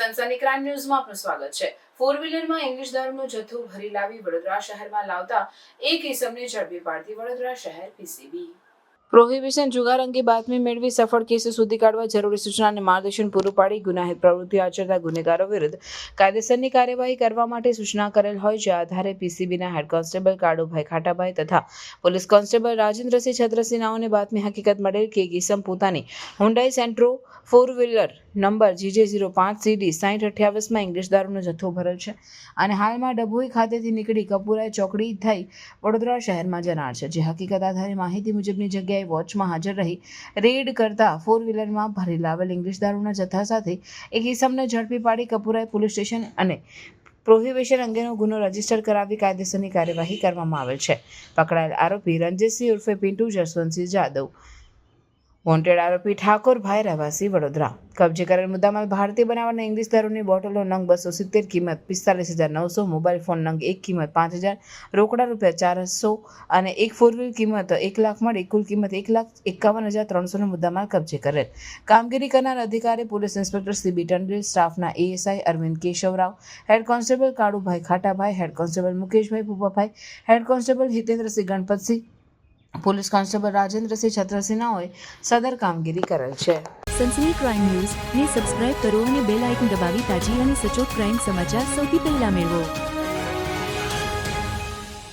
Sunny crime ન્યૂઝમાં આપનું સ્વાગત છે. ફોર વ્હીલરમાં ઇંગ્લિશ દારૂનો જથ્થો ભરી લાવી વડોદરા શહેરમાં લાવતા એક ઇસમને ઝડપી પાડતી વડોદરા શહેર પીસીબી પ્રોહિબિશન જુગાર અંગે બાતમી મેળવી સફળ કેસ સુધી કાઢવા જરૂરી સૂચના અને માર્ગદર્શન પૂરું પાડી ગુનાહિત પ્રવૃત્તિ આચરતા ગુનેગારો વિરુદ્ધ કાયદેસરની કાર્યવાહી કરવા માટે સૂચના કરેલ હોય જે આધારે પીસીબીના હેડ કોન્સ્ટેબલ કાળુભાઈ ખાટાભાઈ તથા પોલીસ કોન્સ્ટેબલ રાજેન્દ્રસિંહ છત્રસિંહ નાઓને બાતમી હકીકત મળેલ કે કિસમ પોતાની Hyundai Santro four wheeler number GJ zero પાંચ સીડી સાઠ અઠ્યાવીસમાં ઇંગ્લિશ દારૂનો જથ્થો ભરેલ છે. અને હાલમાં ડભોઈ ખાતેથી નીકળી કપૂરાએ ચોકડી થઈ વડોદરા શહેરમાં જનાર છે, જે હકીકત આધારે માહિતી મુજબની જગ્યાએ વોચમાં હાજર રહી રેડ કરતા ફોર વ્હીલરમાં ભરી લાવેલ ઇંગ્લિશ દારૂના જથ્થા સાથે એક ઇસમને ઝડપી પાડી કપૂરાએ પોલીસ સ્ટેશન અને પ્રોહિબિશન અંગેનો ગુનો રજિસ્ટર કરાવી કાયદેસરની કાર્યવાહી કરવામાં આવેલ છે. પકડાયેલ આરોપી રંજીતસિંહ ઉર્ફે પિન્ટુ જસવંતસિંહ જાદવ વોન્ટેડ આરોપી ઠાકોરભાઈ રહેવાસી વડોદરા. કબજે કરેલ મુદ્દામાં ભારતીય બનાવવાના ઇંગ્લિશ દારૂની બોટલો નંગ બસો સિત્તેર, કિંમત પિસ્તાલીસ હજાર નવસો, મોબાઈલ ફોન નંગ એક, કિંમત પાંચ હજાર, રોકડા રૂપિયા ચારસો અને એક ફોર વ્હીલ કિંમત એક લાખ મળી. કુલ કિંમત એક લાખ એકાવન હજાર ત્રણસોનો મુદ્દામાલ કબજે કરેલ. કામગીરી કરનાર અધિકારી, પોલીસ ઇન્સ્પેક્ટર સીબી ટંડેલ સ્ટાફના ASI Arvind Keshavrao, head constable Kalubhai Khatabhai, head constable Mukeshbhai Pupabhai head constable Hitendrasinh Ganpatsinh police constable Rajendrasinh છત્રસિંહાઓએ સદર કામગીરી કરેલ છે. સનસની ક્રાઇમ ન્યૂઝ ને સબસ્ક્રાઇબ કરો અને બેલ આઇકન દબાવી તાજી અને સચોટ ક્રાઇમ સમાચાર સૌથી પહેલા મેળવો.